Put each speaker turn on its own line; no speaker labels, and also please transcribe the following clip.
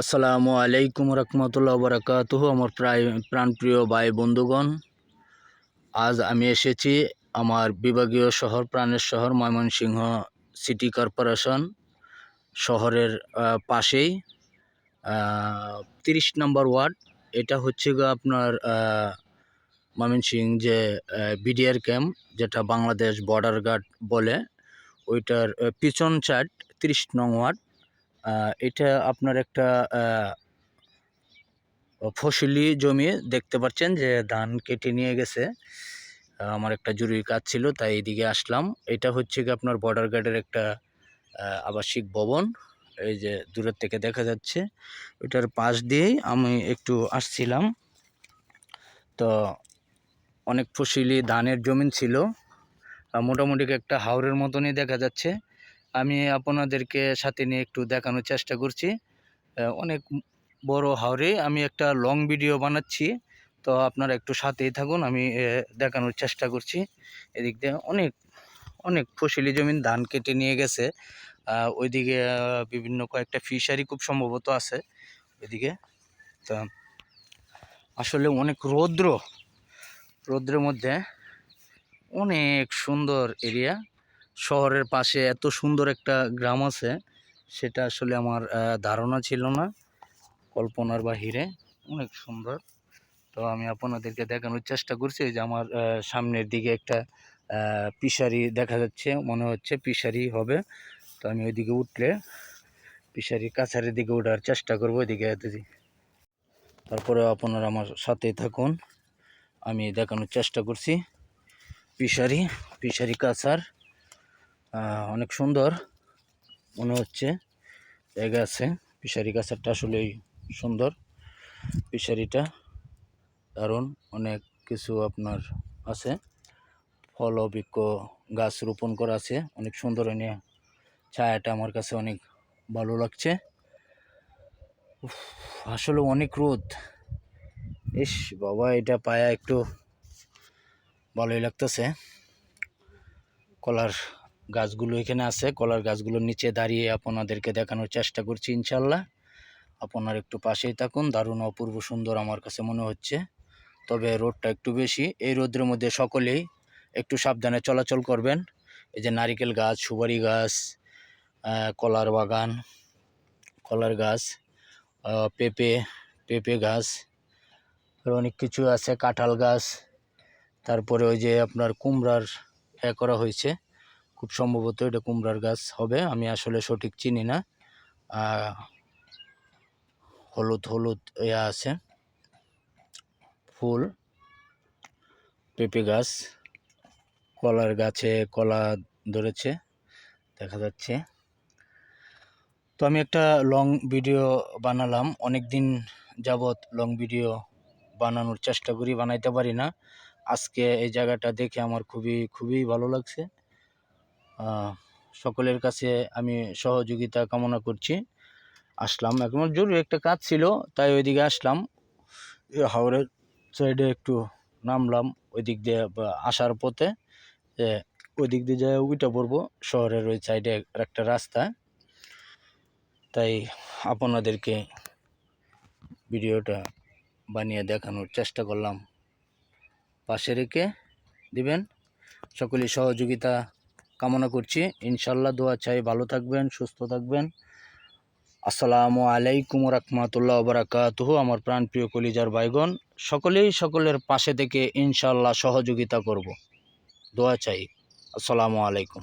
আসসালামু আলাইকুম রহমতুল্লাহ বরকাতুহ, আমার প্রায় প্রাণপ্রিয় ভাই বন্ধুগণ। আজ আমি এসেছি আমার বিভাগীয় শহর, প্রাণের শহর, ময়মনসিংহ সিটি কর্পোরেশন শহরের পাশেই। তিরিশ নম্বর ওয়ার্ড, এটা হচ্ছে গো আপনার ময়মনসিংহ যে বিডিআর ক্যাম্প, যেটা বাংলাদেশ বর্ডার গার্ড বলে, ওইটার পিছন সাইড তিরিশ নং ওয়ার্ড। এটা আপনার একটা ফসলি জমি দেখতে পাচ্ছেন যে ধান কেটে নিয়ে গেছে। আমার একটা জরুরি কাজ ছিল, তাই এদিকে আসলাম। এটা হচ্ছে কি আপনার বর্ডার গার্ডের একটা আবাসিক ভবন। এই যে দূরের থেকে দেখা যাচ্ছে, এটার পাশ দিয়েই আমি একটু আসছিলাম। তো অনেক ফসলি ধানের জমিন ছিল। মোটামুটি একটা হাওরের মতনই দেখা যাচ্ছে। আমি আপনাদেরকে সাথে নিয়ে একটু দেখানোর চেষ্টা করছি। অনেক বড় হাওরে আমি একটা লং ভিডিও বানাচ্ছি। তো আপনারা একটু সাথেই থাকুন, আমি দেখানোর চেষ্টা করছি। এদিক দিয়ে অনেক অনেক ফসলি জমিন ধান কেটে নিয়ে গেছে। ওইদিকে বিভিন্ন কয়েকটা ফিশারি খুব সম্ভবত আছে ওইদিকে তো আসলে অনেক রৌদ্র, রৌদ্রের মধ্যে অনেক সুন্দর এরিয়া। শহরের পাশে এত সুন্দর একটা গ্রাম আছে, সেটা আসলে আমার ধারণা ছিল না। কল্পনার বাহিরে অনেক সুন্দর। তো আমি আপনাদেরকে দেখানোর চেষ্টা করছি যে আমার সামনের দিকে একটা পিসারি দেখা যাচ্ছে, মনে হচ্ছে পিসারি হবে। তো আমি ওইদিকে উঠলে পিসারি কাছারের দিকে ওঠার চেষ্টা করব, ওইদিকে তারপরে আপনারা আমার সাথে থাকুন, আমি দেখানোর চেষ্টা করছি। পিসারি পিসারি কাছার অনেক সুন্দর মনে হচ্ছে। জায়গা আছে পিসারি কাছারটা আসলেই সুন্দর। পিসারিটা দারুণ, অনেক কিছু আপনার আছে। ফল বৃক্ষ গাছ রোপণ করা আছে। অনেক সুন্দর, এনে ছায়াটা আমার কাছে অনেক ভালো লাগছে। আসলে অনেক রোদ। ইস, বাবা, এটা পায়া একটু ভালোই লাগতেছে। কলার গাছগুলো এখানে আছে, কলার গাছগুলোর নিচে দাঁড়িয়ে আপনাদেরকে দেখানোর চেষ্টা করছি ইনশাল্লাহ। আপনার একটু পাশেই থাকুন, দারুণ অপূর্ব সুন্দর আমার কাছে মনে হচ্ছে। তবে রোদটা একটু বেশি, এই রোদের মধ্যে সকলেই একটু সাবধানে চলাচল করবেন। এই যে নারিকেল গাছ, সুপারি গাছ কলার বাগান, কলার গাছ পেঁপে পেঁপে গাছ আরও অনেক কিছু আছে, কাঁঠাল গাছ, তারপরে ওই যে আপনার কুমড়ার এ করা হয়েছে। খুব সম্ভবত এটা কুমড়ার গাছ হবে, আমি আসলে সঠিক চিনি না। হলুদ হলুদ ইয়া আছে। ফুল, পেঁপে গাছ, কলার গাছে কলা ধরেছে, দেখা যাচ্ছে। তো আমি একটা লং ভিডিও বানালাম অনেক দিন যাবৎ লং ভিডিও বানানোর চেষ্টা করি, বানাইতে পারি না। আজকে এই জায়গাটা দেখে আমার খুবই খুবই ভালো লাগছে। সকলের কাছে আমি সহযোগিতা কামনা করছি। আসলাম, এখন জরুরি একটা কাজ ছিল, তাই ওইদিকে আসলাম। হাওড়ের সাইডে একটু নামলাম ওই দিক দিয়ে আসার পথে। যে ওই দিক দিয়ে যায় উইটা পড়ব, শহরের ওই সাইডে একটা রাস্তা। তাই আপনাদেরকে ভিডিওটা বানিয়ে দেখানোর চেষ্টা করলাম। পাশে রেখে দিবেন। সকলেই সহযোগিতা কামনা করছি। ইনশাল্লাহ দোয়া চাই। ভালো থাকবেন, সুস্থ থাকবেন। আসসালামু আলাইকুম রহমতুল্লাহ বারাকাতুহ। আমার প্রাণপ্রিয় কলিজার বাইগন সকলেই সকলের পাশে থেকে ইনশাল্লাহ সহযোগিতা করব। দোয়া চাই। আসসালামু আলাইকুম।